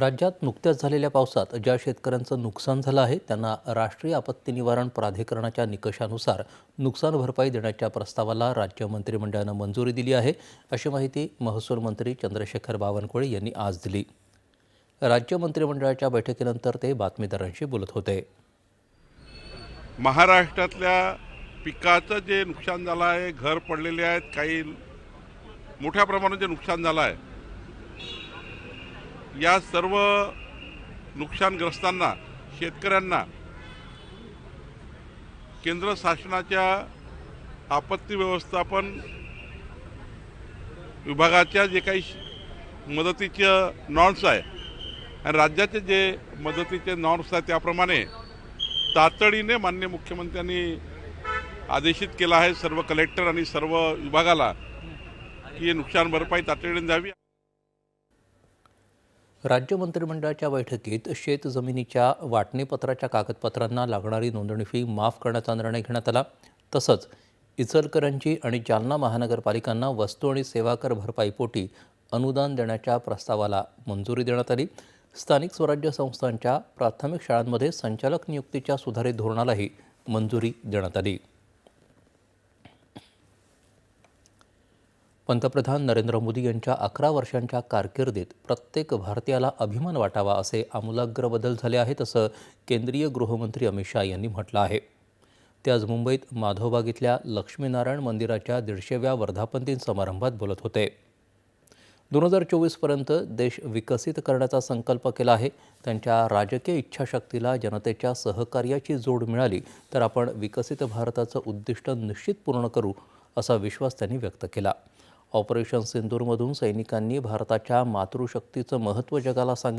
राज्यात नुकत्याच झालेल्या पावसात ज्या शेतकऱ्यांचं नुकसान झालं आहे त्यांना राष्ट्रीय आपत्ती निवारण प्राधिकरणाच्या निकषानुसार नुकसान भरपाई देण्याच्या प्रस्तावाला राज्य मंत्रिमंडळानं मंजुरी दिली आहे अशी माहिती महसूल मंत्री चंद्रशेखर बावनकुळे यांनी आज दिली. राज्य मंत्रिमंडळाच्या बैठकीनंतर ते बातमीदारांशी बोलत होते. महाराष्ट्रातल्या पिकाचं जे नुकसान झालं आहे घर पडलेले आहेत काही मोठ्या प्रमाणात जे नुकसान झालं आहे या सर्व नुकसानग्रस्तांना शेतकऱ्यांना केंद्र शासनाच्या आपत्ती व्यवस्थापन विभागाच्या जे काही मदतीचं नॉर्म्स आहे आणि राज्याचे जे मदतीचे नॉर्म्स आहेत त्याप्रमाणे तातडीने मान्य मुख्यमंत्र्यांनी आदेशित केला आहे सर्व कलेक्टर आणि सर्व विभागाला की नुकसान भरपाई तातडीने द्यावी. राज्य मंत्रिमंडळाच्या बैठकीत शेत जमिनीच्या वाटणीपत्राच्या कागदपत्रांना लागणारी नोंदणी फी माफ करण्याचा निर्णय घेण्यात आला. तसंच इचलकरंजी आणि जालना महानगरपालिकांना वस्तू आणि सेवा कर भरपाईपोटी अनुदान देण्याच्या प्रस्तावाला मंजुरी देण्यात आली. स्थानिक स्वराज्य संस्थांच्या प्राथमिक शाळांमध्ये संचालक नियुक्तीच्या सुधारित धोरणालाही मंजुरी देण्यात आली. पंतप्रधान नरेंद्र मोदी यांच्या अकरा वर्षांच्या कारकिर्दीत प्रत्येक भारतीयाला अभिमान वाटावा असे आमूलाग्र बदल झाले आहेत असं केंद्रीय गृहमंत्री अमित शाह यांनी म्हटलं आहे. ते आज मुंबईत माधवबाग इथल्या लक्ष्मीनारायण मंदिराच्या दीडशेव्या वर्धापन दिन समारंभात बोलत होते. दोन हजार चोवीसपर्यंत देश विकसित करण्याचा संकल्प केला आहे. त्यांच्या राजकीय इच्छाशक्तीला जनतेच्या सहकार्याची जोड मिळाली तर आपण विकसित भारताचं उद्दिष्ट निश्चित पूर्ण करू असा विश्वास त्यांनी व्यक्त केला. ऑपरेशन सिंदूरमधून सैनिकांनी भारताच्या मातृशक्तीचं महत्त्व जगाला सांगितलं.